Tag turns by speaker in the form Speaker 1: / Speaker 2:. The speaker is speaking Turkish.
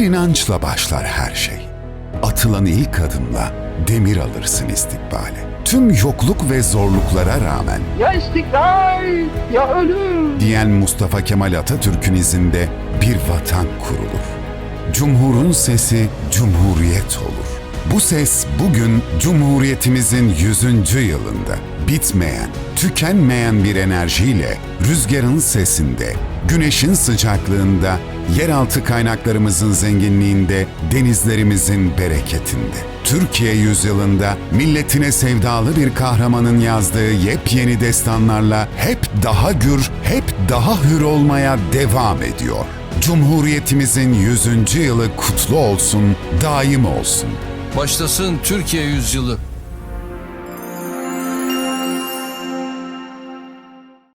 Speaker 1: İnançla başlar her şey. Atılan ilk adımla demir alırsın istikbale. Tüm yokluk ve zorluklara rağmen
Speaker 2: Ya istiklal ya ölüm.
Speaker 1: diyen Mustafa Kemal Atatürk'ün izinde bir vatan kurulur. Cumhurun sesi cumhuriyet olur. Bu ses bugün Cumhuriyetimizin 100. yılında bitmeyen, tükenmeyen bir enerjiyle rüzgarın sesinde, güneşin sıcaklığında, yeraltı kaynaklarımızın zenginliğinde, denizlerimizin bereketinde. Türkiye yüzyılında milletine sevdalı bir kahramanın yazdığı yepyeni destanlarla hep daha gür, hep daha hür olmaya devam ediyor. Cumhuriyetimizin 100. yılı kutlu olsun, daim olsun.
Speaker 3: Başlasın Türkiye yüzyılı.